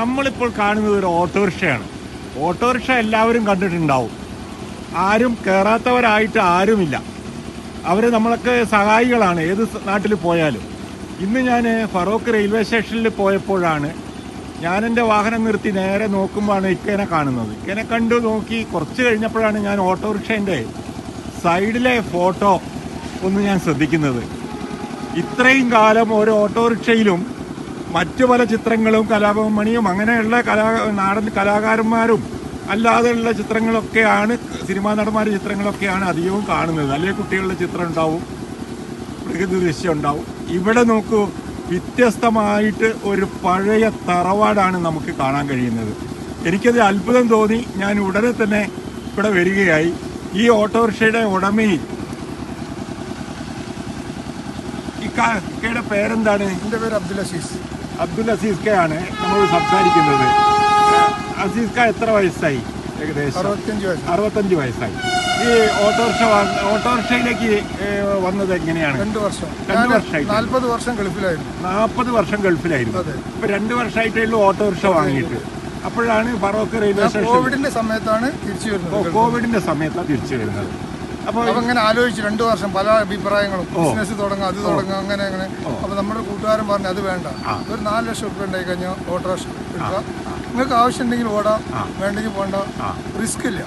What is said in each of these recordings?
നമ്മളിപ്പോൾ കാണുന്നത് ഒരു ഓട്ടോറിക്ഷയാണ്. ഓട്ടോറിക്ഷ എല്ലാവരും കണ്ടിട്ടുണ്ടാവും. ആരും കയറാത്തവരായിട്ട് ആരുമില്ല. അവർ നമ്മളൊക്കെ സഹായികളാണ് ഏത് നാട്ടിൽ പോയാലും. ഇന്ന് ഞാൻ ഫറോക്ക് റെയിൽവേ സ്റ്റേഷനിൽ പോയപ്പോഴാണ് ഞാൻ എന്റെ വാഹനം നിർത്തി നേരെ നോക്കുമ്പോഴാണ് ഇക്കേനെ കാണുന്നത്. ഇക്കേനെ കണ്ടു നോക്കി കുറച്ച് കഴിഞ്ഞപ്പോഴാണ് ഞാൻ ഓട്ടോറിക്ഷേന്റെ സൈഡിലെ ഫോട്ടോ ഒന്ന് ഞാൻ ശ്രദ്ധിക്കുന്നത്. ഇത്രയും കാലം ഒരു ഓട്ടോറിക്ഷയിലും മറ്റു പല ചിത്രങ്ങളും കലാഭവമണിയും അങ്ങനെയുള്ള കലാ നാടൻ കലാകാരന്മാരും അല്ലാതെയുള്ള ചിത്രങ്ങളൊക്കെയാണ് സിനിമാ നടന്മാരുടെ ചിത്രങ്ങളൊക്കെയാണ് അധികവും കാണുന്നത്. അല്ലെങ്കിൽ കുട്ടികളുടെ ചിത്രം ഉണ്ടാവും പ്രകൃതി ദൃശ്യം ഉണ്ടാവും. ഇവിടെ നോക്കൂ വ്യത്യസ്തമായിട്ട് ഒരു പഴയ തറവാടാണ് നമുക്ക് കാണാൻ കഴിയുന്നത്. എനിക്കത് അത്ഭുതം തോന്നി ഞാൻ ഉടനെ തന്നെ ഇവിടെ വരികയായി. ഈ ഓട്ടോറിക്ഷയുടെ ഉടമയിൽ ഈ കാക്കയുടെ പേരെന്താണ്? എന്റെ പേര് അബ്ദുൽ അസീസ്. അബ്ദുൽ അസീസ് കെ ആണ് നമ്മൾ സംസാരിക്കുന്നത്. അസീസ് ക എത്ര വയസ്സായി? ഏകദേശം അറുപത്തഞ്ച് വയസ്സായി. ഈ ഓട്ടോറിക്ഷ ഓട്ടോറിക്ഷയിലേക്ക് വന്നത് എങ്ങനെയാണ്? രണ്ട് വർഷം. രണ്ട് വർഷമായി. നാൽപ്പത് വർഷം ഗൾഫിലായിരുന്നു. നാൽപ്പത് വർഷം ഗൾഫിലായിരുന്നു. ഇപ്പൊ രണ്ട് വർഷമായിട്ടുള്ളൂ ഓട്ടോറിക്ഷ വാങ്ങിയിട്ട്. അപ്പോഴാണ് ഫറോക്ക് റെയിൽവേ സ്റ്റേഷൻ കോവിഡിന്റെ സമയത്താണ് തിരിച്ചു വരുന്നത്. കോവിഡിന്റെ സമയത്താണ് തിരിച്ചു വരുന്നത്. അപ്പൊ ഇങ്ങനെ ആലോചിച്ച് രണ്ടു വർഷം പല അഭിപ്രായങ്ങളും ബിസിനസ് തുടങ്ങാം അത് തുടങ്ങാം അങ്ങനെ അങ്ങനെ. അപ്പൊ നമ്മുടെ കൂട്ടുകാരൻ പറഞ്ഞു അത് വേണ്ട. ഒരു നാല് ലക്ഷം റുപ്യ ഉണ്ടായി കഴിഞ്ഞാൽ ഓട്ടോ എടുക്കുക. നിങ്ങൾക്ക് ആവശ്യം ഉണ്ടെങ്കിൽ ഓടാം. വേണ്ടെങ്കിൽ പോണ്ട. റിസ്ക് ഇല്ല.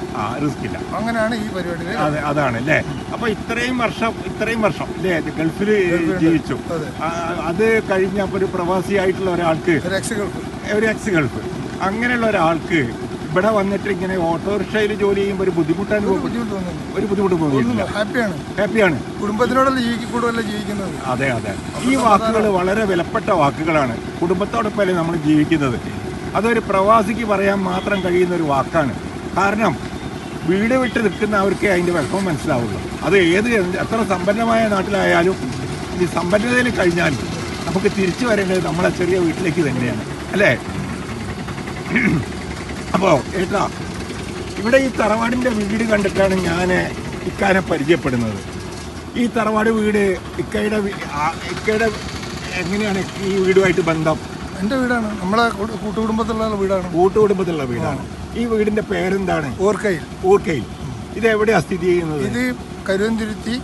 റിസ്ക് ഇല്ല. അങ്ങനെയാണ് ഈ പരിപാടി അതെ അതാണ് അല്ലേ? അപ്പൊ ഇത്രയും വർഷം ഇത്രയും വർഷം അല്ലേ? ഗൾഫിൽ ജീവിച്ചു. അതെ. അത് കഴിഞ്ഞ ഒരു പ്രവാസി ആയിട്ടുള്ള ഒരാൾക്ക് ഒരു എക്സ് ഗൾഫ് ഒരു എക്സ് ഗൾഫ് അങ്ങനെയുള്ള ഒരാൾക്ക് ഇവിടെ വന്നിട്ട് ഇങ്ങനെ ഓട്ടോറിക്ഷയിൽ ജോലി ചെയ്യുമ്പോൾ ഒരു ബുദ്ധിമുട്ടാണ് ഒരു ബുദ്ധിമുട്ട് തോന്നുന്നു ഒരു ബുദ്ധിമുട്ട് തോന്നിയിട്ടില്ല. ഹാപ്പിയാണ്. ഹാപ്പിയാണ്. കുടുംബത്തിനോടല്ല ജീവിക്കൂടല്ല ജീവിക്കുന്നത്. അതെ അതെ. ഈ വാക്കുകൾ വളരെ വിലപ്പെട്ട വാക്കുകളാണ്. കുടുംബത്തോടൊപ്പമല്ലേ നമ്മൾ ജീവിക്കുന്നത്? അതൊരു പ്രവാസിക്ക് പറയാൻ മാത്രം കഴിയുന്ന ഒരു വാക്കാണ്. കാരണം വീട് വിട്ട് നിൽക്കുന്നവർക്ക് അതിന്റെ വിഷമം മനസ്സിലാവുള്ളൂ. അത് ഏത് എത്ര സമ്പന്നമായ നാട്ടിലായാലും ഈ സമ്പന്നതയിൽ കഴിഞ്ഞാൽ നമുക്ക് തിരിച്ചു വരേണ്ടത് നമ്മളെ ചെറിയ വീട്ടിലേക്ക് തന്നെയാണ്. അല്ലേ? അപ്പോൾ ഏട്ടാ ഇവിടെ ഈ തറവാടിന്റെ വീട് കണ്ടിട്ടാണ് ഞാൻ ഇക്കാനെ പരിചയപ്പെടുന്നത്. ഈ തറവാട് വീട് ഇക്കയുടെ ഇക്കയുടെ എങ്ങനെയാണ് ഈ വീടുമായിട്ട് ബന്ധം? എന്റെ വീടാണ്. നമ്മളെ കൂട്ടുകുടുംബത്തിലുള്ള വീടാണ്. കൂട്ടുകുടുംബത്തിലുള്ള വീടാണ്. ഈ വീടിന്റെ പേരെന്താണ്? ഓർക്കയിൽ. ഊർക്കയിൽ ഇത് എവിടെയാണ് സ്ഥിതി ചെയ്യുന്നത്? ഇത് കരുവന്തുരുത്തി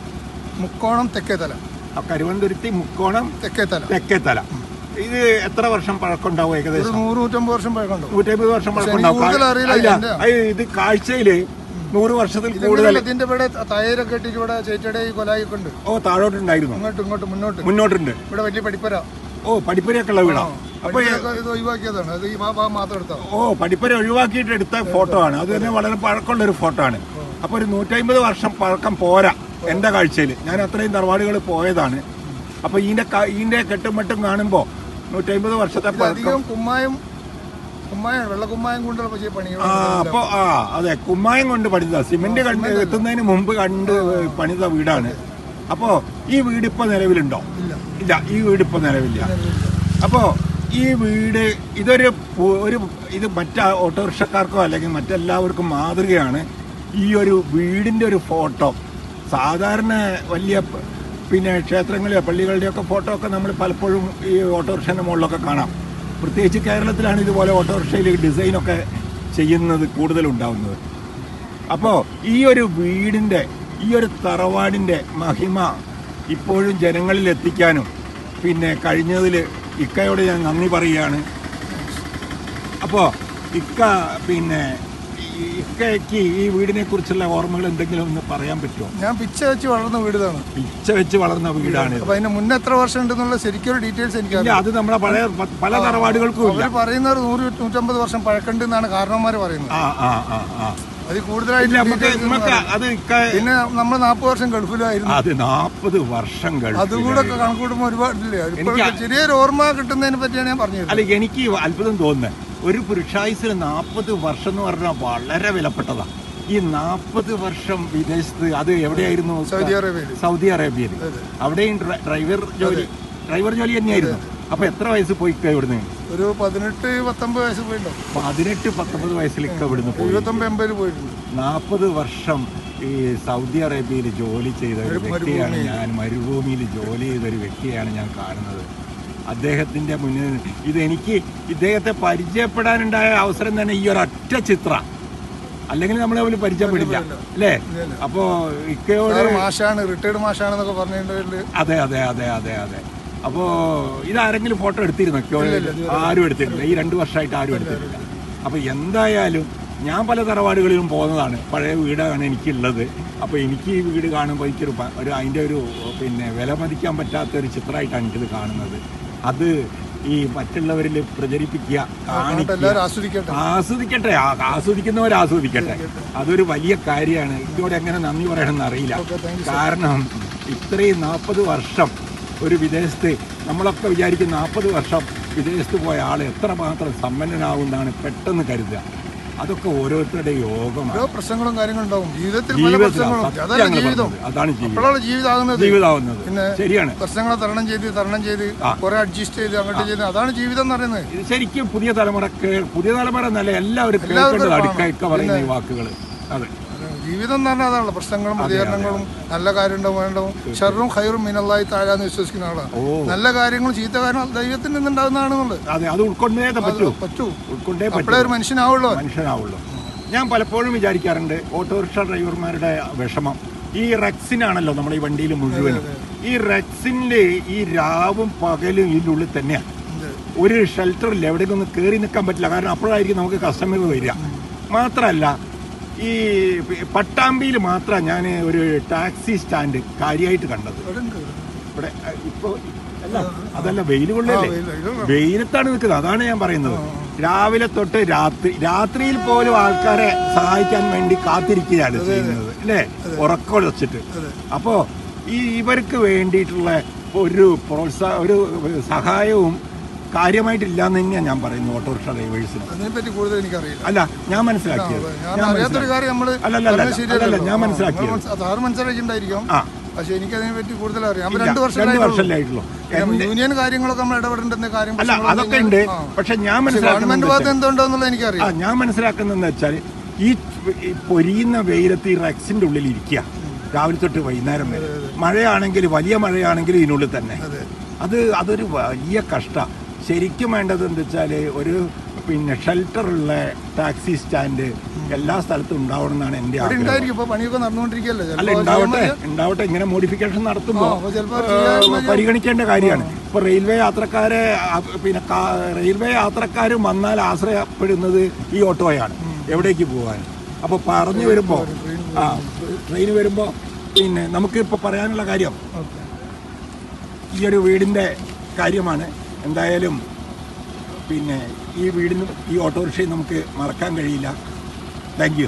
മുക്കോണം തെക്കേതല. ആ കരുവന്തുരുത്തി മുക്കോണം തെക്കേതല. തെക്കേത്തല ഇത് എത്ര വർഷം പഴക്കമുണ്ടാവും ഏകദേശം? നൂറ് നൂറ്റമ്പത് വർഷം പഴക്കമുണ്ടോ നൂറ്റമ്പത് വർഷം പഴക്കമുണ്ടാവും. ഇത് കാഴ്ചയിൽ നൂറ് വർഷത്തിൽ കൂടുതൽ. ഇതിന്റെ ഇവിടെ തയ്യാറൊക്കെ ഇട്ടിട്ട് ഇവിടെ ചേച്ചിയുടെ ഈ കൊലായൊക്കെ ഉണ്ട്. ഓ താഴോട്ടുണ്ടായിരുന്നു. ഇങ്ങോട്ട് ഇങ്ങോട്ട് മുന്നോട്ട്. മുന്നോട്ടുണ്ട്. ഇവിടെ വലിയ പഠിപ്പര ഓ പഠിപ്പരയൊക്കെ ഉള്ള വീടാ. അപ്പൊ ഇത് ഒഴിവാക്കിയതാണ്. അത് ഈ ഭാഗം മാത്രം എടുത്താൽ ഓ പഠിപ്പര ഒഴിവാക്കിയിട്ട് എടുത്ത ഫോട്ടോ ആണ്. അത് തന്നെ വളരെ പഴക്കമുള്ള ഒരു ഫോട്ടോ ആണ് അപ്പൊ ഒരു നൂറ്റമ്പത് വർഷം പഴക്കം പോരാ എന്റെ കാഴ്ചയിൽ ഞാൻ അത്രയും തറവാടുകൾ പോയതാണ്. അപ്പൊ ഇതിന്റെ ഇതിന്റെ കെട്ടുമട്ടും കാണുമ്പോ നൂറ്റമ്പത് വർഷത്തെ പഴക്കം. കുമ്മായം കുമ്മായം വെള്ളക്കുമ്മായം കൊണ്ടുള്ള പക്ഷേ പണികൾ ആ അപ്പൊ ആ അതെ കുമ്മായം കൊണ്ട് പണിത. സിമെന്റ് കണ്ട് എത്തുന്നതിന് മുമ്പ് കണ്ട് പണിത വീടാണ്. അപ്പോ ഈ വീട് ഇപ്പൊ നിലവിലുണ്ടോ? ഇല്ല. ഈ വീട് ഇപ്പൊ നിലവില്ല അപ്പോ ഈ വീട് ഇതൊരു ഒരു ഇത് മറ്റ ഓട്ടോറിക്ഷക്കാർക്കോ അല്ലെങ്കിൽ മറ്റെല്ലാവർക്കും മാതൃകയാണ് ഈ ഒരു വീടിന്റെ ഒരു ഫോട്ടോ. സാധാരണ വലിയ പിന്നെ ക്ഷേത്രങ്ങളിലെ പള്ളികളുടെയൊക്കെ ഫോട്ടോ ഒക്കെ നമ്മൾ പലപ്പോഴും ഈ ഓട്ടോറിക്ഷന്റെ മുകളിലൊക്കെ കാണാം. പ്രത്യേകിച്ച് കേരളത്തിലാണ് ഇതുപോലെ ഓട്ടോറിക്ഷയിൽ ഡിസൈനൊക്കെ ചെയ്യുന്നത് കൂടുതലുണ്ടാവുന്നത്. അപ്പോൾ ഈ ഒരു വീടിന്റെ ഈ ഒരു തറവാടിന്റെ മഹിമ ഇപ്പോഴും ജനങ്ങളിൽ എത്തിക്കാനും പിന്നെ കഴിഞ്ഞതിൽ ഇക്കയോട് ഞാൻ നന്ദി പറയുകയാണ്. അപ്പോൾ ഇക്ക പിന്നെ ഇക്കയ്ക്ക് ഈ വീടിനെ കുറിച്ചുള്ള ഓർമ്മകൾ എന്തെങ്കിലും ഒന്ന് പറയാൻ പറ്റുമോ? ഞാൻ പിച്ച വെച്ച് വളർന്ന വീടാണ്. പിച്ച വെച്ച് വളർന്ന വീടാണ് അപ്പൊ അതിന് മുന്നേ എത്ര വർഷം ഉണ്ടെന്നുള്ള ശരിക്കും ഡീറ്റെയിൽസ് എനിക്ക് അത് നമ്മുടെ പഴയ പല തറവാടുകൾക്കും അവർ പറയുന്ന ഒരു നൂറ് നൂറ്റമ്പത് വർഷം പഴക്കണ്ട് എന്നാണ് കാരണവന്മാർ പറയുന്നത്. അത് കൂടുതലായിട്ട് പിന്നെ നമ്മൾ നാൽപ്പത് വർഷം ഗൾഫിലായിരുന്നു. അത് നാൽപ്പത് വർഷം അതുകൂടെ കണക്കൂടുമ്പോൾ ഒരുപാടില്ലേ? ചെറിയൊരു ഓർമ്മ കിട്ടുന്നതിനെ പറ്റിയാണ് ഞാൻ പറഞ്ഞത്. അല്ല എനിക്ക് അത്ഭുതം തോന്നുന്നത് ഒരു പുരുഷായുസിന് നാൽപ്പത് വർഷം എന്ന് പറഞ്ഞാൽ വളരെ വിലപ്പെട്ടതാണ് ഈ നാൽപ്പത് വർഷം വിദേശത്ത് അത് എവിടെയായിരുന്നു? സൗദി അറേബ്യയിൽ. സൗദി അറേബ്യയിൽ. അവിടെയും ഡ്രൈവർ ജോലി ഡ്രൈവർ ജോലി തന്നെയായിരുന്നു. അപ്പൊ എത്ര വയസ്സ് പോയി ഇവിടുന്ന്? ഒരു പതിനെട്ട് പത്തൊമ്പത് വയസ്സ് പോയിട്ടുണ്ടോ പതിനെട്ട് പത്തൊമ്പത് വയസ്സിൽ ഇക്ക ഇവിടുന്ന് പോയി. പോയിട്ടുണ്ട്. നാൽപ്പത് വർഷം ഈ സൗദി അറേബ്യയിൽ ജോലി ചെയ്ത ഒരു ഒരു വ്യക്തിയാണ് ഞാൻ. മരുഭൂമിയിൽ ജോലി ചെയ്ത ഒരു വ്യക്തിയാണ് ഞാൻ കാണുന്നത്. അദ്ദേഹത്തിന്റെ മുന്നിൽ ഇത് എനിക്ക് ഇദ്ദേഹത്തെ പരിചയപ്പെടാനുണ്ടായ അവസരം തന്നെ ഈ ഒരൊറ്റ ചിത്ര. അല്ലെങ്കിൽ നമ്മളെ പോലും പരിചയപ്പെടില്ല. അല്ലേ? അപ്പോ ഇക്കയോട് മാഷാണ് റിട്ടയർഡ് മാഷാണെന്നൊക്കെ പറഞ്ഞിട്ടുണ്ട്. അതെ അതെ അതെ അതെ അതെ. അപ്പോ ഇതാരെങ്കിലും ഫോട്ടോ എടുത്തിരുന്നോ ഇക്കയോട് ആരും എടുത്തിട്ടില്ല. ഈ രണ്ടു വർഷമായിട്ട് ആരും എടുത്തിട്ടില്ല. അപ്പൊ എന്തായാലും ഞാൻ പല തറവാടുകളിലും പോകുന്നതാണ്. പഴയ വീടാണ് എനിക്കുള്ളത്. അപ്പോൾ എനിക്ക് ഈ വീട് കാണുമ്പോൾ എനിക്കൊരു ഒരു അതിന്റെ ഒരു പിന്നെ വില മതിക്കാൻ പറ്റാത്ത ഒരു ചിത്രമായിട്ടാണ് എനിക്കിത് കാണുന്നത്. അത് ഈ മറ്റുള്ളവരിൽ പ്രചരിപ്പിക്കുക കാണിക്കുക. ആസ്വദിക്കട്ടെ. ആസ്വദിക്കുന്നവർ ആസ്വദിക്കട്ടെ. അതൊരു വലിയ കാര്യമാണ്. ഇതോടെ എങ്ങനെ നന്ദി പറയണമെന്ന് അറിയില്ല. കാരണം ഇത്രയും നാൽപ്പത് വർഷം ഒരു വിദേശത്ത് നമ്മളൊക്കെ വിചാരിക്കും നാൽപ്പത് വർഷം വിദേശത്ത് പോയ ആൾ എത്രമാത്രം സമ്പന്നനാവുന്നതാണ് പെട്ടെന്ന് കരുതുക. അതൊക്കെ ഓരോരുത്തരുടെ യോഗമാണ്. ഓരോ പ്രശ്നങ്ങളും കാര്യങ്ങളും ഉണ്ടാവും. ജീവിതത്തിൽ പല ജീവിതത്തിൽ പ്രശ്നങ്ങളും. അതല്ല ജീവിതം. അതാണ് അപ്പോഴാണ് ജീവിതമാകുന്നത് പിന്നെ ശരിയാണ്. പ്രശ്നങ്ങളെ തരണം ചെയ്ത് തരണം ചെയ്ത് കൊറേ അഡ്ജസ്റ്റ് ചെയ്ത് അങ്ങോട്ട് ചെയ്ത്. അതാണ് ജീവിതം എന്ന് പറയുന്നത്. ശരിക്കും പുതിയ തലമുറയ്ക്ക് പുതിയ തലമുറ എന്നല്ല എല്ലാവരും കേൾക്കേണ്ടത്. അടുക്ക പറയുന്ന ഈ വാക്കുകൾ അതെ. ജീവിതം എന്ന് പറഞ്ഞാൽ അതാണല്ലോ. പ്രശ്നങ്ങളും പ്രതികരണങ്ങളും നല്ല കാര്യം വേണ്ടവും ഷെറും ഹൈറും മിനല്ലായി താഴാന്ന് വിശ്വസിക്കുന്ന ആളാണ് നല്ല കാര്യങ്ങളും ചീത്ത കാരണം ദൈവത്തിൽ നിന്നുണ്ടാകുന്നതാണെന്നുള്ളത് അതെ അത് ഉൾക്കൊണ്ടേ പറ്റൂ. അപ്പോഴേ ഒരു മനുഷ്യനാവുള്ളൂ മനുഷ്യനാവുള്ളൂ. ഞാൻ പലപ്പോഴും വിചാരിക്കാറുണ്ട് ഓട്ടോറിക്ഷ ഡ്രൈവർമാരുടെ വിഷമം. ഈ റെക്സിനാണല്ലോ നമ്മുടെ ഈ വണ്ടിയിൽ മുഴുവനും. ഈ റക്സിന്റെ ഈ രാവും പകലും ഇതിന്റെ ഉള്ളിൽ തന്നെയാണ് ഒരു ഷെൽട്ടറില്ല. എവിടേക്കും ഒന്ന് കയറി നിൽക്കാൻ പറ്റില്ല. കാരണം അപ്പോഴായിരിക്കും നമുക്ക് കസ്റ്റമർ വരിക. മാത്രമല്ല ഈ പട്ടാമ്പിയിൽ മാത്രമാണ് ഞാൻ ഒരു ടാക്സി സ്റ്റാൻഡ് കാര്യമായിട്ട് കണ്ടത്. ഇവിടെ ഇപ്പോൾ അല്ല അതല്ല വെയിൽ കൊള്ളല്ലേ? വെയിലത്താണ് നിൽക്കുന്നത്. അതാണ് ഞാൻ പറയുന്നത്. രാവിലെ തൊട്ട് രാത്രി രാത്രിയിൽ പോലും ആൾക്കാരെ സഹായിക്കാൻ വേണ്ടി കാത്തിരിക്കുകയാണ് ചെയ്യുന്നത്. അല്ലേ? ഉറക്കൊളച്ചിട്ട് അപ്പോൾ ഈ ഇവർക്ക് വേണ്ടിയിട്ടുള്ള ഒരു പ്രോത്സാഹ ഒരു സഹായവും കാര്യമായിട്ടില്ല എന്ന് തന്നെയാണ് ഞാൻ പറയുന്നത് ഓട്ടോറിക്ഷ ഡ്രൈവേഴ്സിന്. അതിനെപ്പറ്റി കൂടുതൽ എനിക്കറിയില്ല. അല്ല ഞാൻ മനസ്സിലാക്കിയത്. അല്ല, ഞാൻ മനസ്സിലാക്കിയത്. പക്ഷെ എനിക്ക് അതിനെ പറ്റി കൂടുതൽ അറിയാം രണ്ടു യൂണിയൻ കാര്യങ്ങളൊക്കെ നമ്മൾ കാര്യം അല്ല അതൊക്കെ ഉണ്ട്. പക്ഷെ ഞാൻ ഗവൺമെന്റ് ഭാഗത്ത് എന്തുണ്ടോന്നുള്ളത് എനിക്കറിയാം ഞാൻ മനസ്സിലാക്കുന്നതെന്ന് വെച്ചാൽ ഈ പൊരിയുന്ന വെയിലത്ത് ഈ റെക്സിന്റെ ഉള്ളിൽ ഇരിക്കുക രാവിലെ തൊട്ട് വൈകുന്നേരം വരെ. മഴയാണെങ്കിൽ വലിയ മഴയാണെങ്കിൽ ഇതിനുള്ളിൽ തന്നെ. അതെ. അത് അതൊരു വലിയ കഷ്ട. ശരിക്കും വേണ്ടത് എന്താ വെച്ചാൽ ഒരു പിന്നെ ഷെൽട്ടറുള്ള ടാക്സി സ്റ്റാൻഡ് എല്ലാ സ്ഥലത്തും ഉണ്ടാവണം എന്നാണ് ഇപ്പൊ നടന്നുകൊണ്ടിരിക്കുകയല്ലേ? അല്ല ഉണ്ടാവട്ടെ ഉണ്ടാവട്ടെ ഇങ്ങനെ മോഡിഫിക്കേഷൻ നടത്തുമ്പോൾ. പരിഗണിക്കേണ്ട കാര്യമാണ്. ഇപ്പൊ റെയിൽവേ യാത്രക്കാരെ പിന്നെ റെയിൽവേ യാത്രക്കാരും വന്നാൽ ആശ്രയപ്പെടുന്നത് ഈ ഓട്ടോയാണ്. എവിടേക്ക് പോകാൻ അപ്പോൾ പറഞ്ഞു വരുമ്പോൾ ആ ട്രെയിൻ വരുമ്പോൾ പിന്നെ നമുക്ക് ഇപ്പോൾ പറയാനുള്ള കാര്യം ഈ ഒരു വീടിന്റെ കാര്യമാണ്. എന്തായാലും പിന്നെ ഈ വീടിനും ഈ ഓട്ടോറിക്ഷയും നമുക്ക് മറക്കാൻ കഴിയില്ല. താങ്ക്